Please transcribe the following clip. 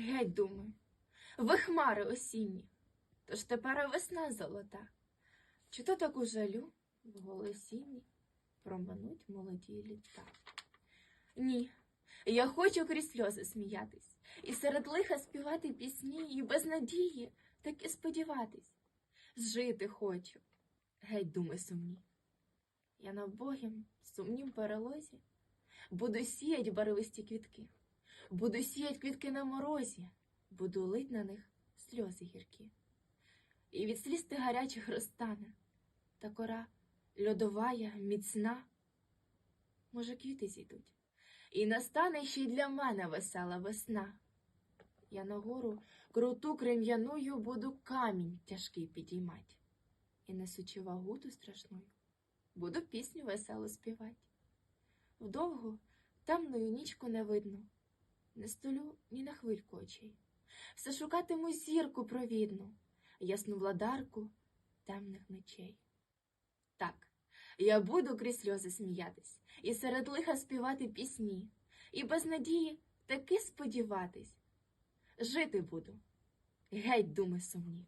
Геть, думаю, ви хмари осінні, тож тепер і весна золота. Чи то таку жалю в голосінні проминуть молоді літа? Ні, я хочу крізь сльози сміятись, і серед лиха співати пісні, і без надії так і сподіватись. Зжити хочу, геть думи сумні. Я на богім сумнім перелозі буду сіять барвисті квітки, буду сіять квітки на морозі, буду лить на них сльози гіркі. І від сліз ти гарячих розтане, та кора льодовая, міцна. Може, квіти зійдуть, і настане ще й для мене весела весна. Я на гору круту крем'яною буду камінь тяжкий підіймать, і несучи вагу ту страшною, буду пісню веселу співать. Вдовгу темною нічку не видно, не столю ні на хвильку очей. Все шукатиму зірку провідну, ясну владарку темних ночей. Так, я буду крізь сльози сміятись, і серед лиха співати пісні, і без надії таки сподіватись. Жити буду, геть думи сумні.